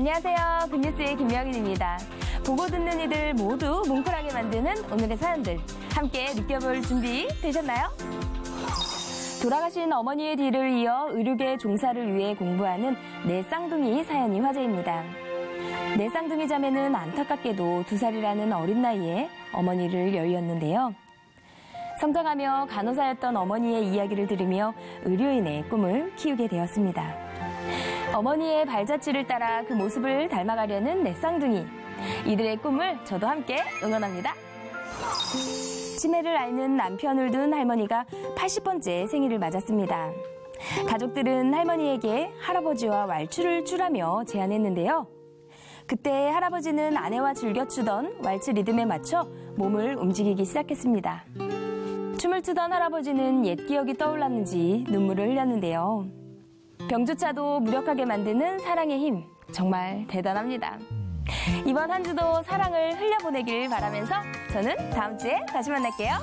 안녕하세요. 굿뉴스의 김명인입니다. 보고 듣는 이들 모두 뭉클하게 만드는 오늘의 사연들. 함께 느껴볼 준비 되셨나요? 돌아가신 어머니의 뒤를 이어 의료계 종사를 위해 공부하는 내 쌍둥이 사연이 화제입니다. 내 쌍둥이 자매는 안타깝게도 두 살이라는 어린 나이에 어머니를 열렸는데요. 성장하며 간호사였던 어머니의 이야기를 들으며 의료인의 꿈을 키우게 되었습니다. 어머니의 발자취를 따라 그 모습을 닮아가려는 내 쌍둥이. 이들의 꿈을 저도 함께 응원합니다. 치매를 앓는 남편을 둔 할머니가 80번째 생일을 맞았습니다. 가족들은 할머니에게 할아버지와 왈츠를 추라며 제안했는데요. 그때 할아버지는 아내와 즐겨 추던 왈츠 리듬에 맞춰 몸을 움직이기 시작했습니다. 춤을 추던 할아버지는 옛 기억이 떠올랐는지 눈물을 흘렸는데요. 병조차도 무력하게 만드는 사랑의 힘 정말 대단합니다. 이번 한 주도 사랑을 흘려보내길 바라면서 저는 다음 주에 다시 만날게요.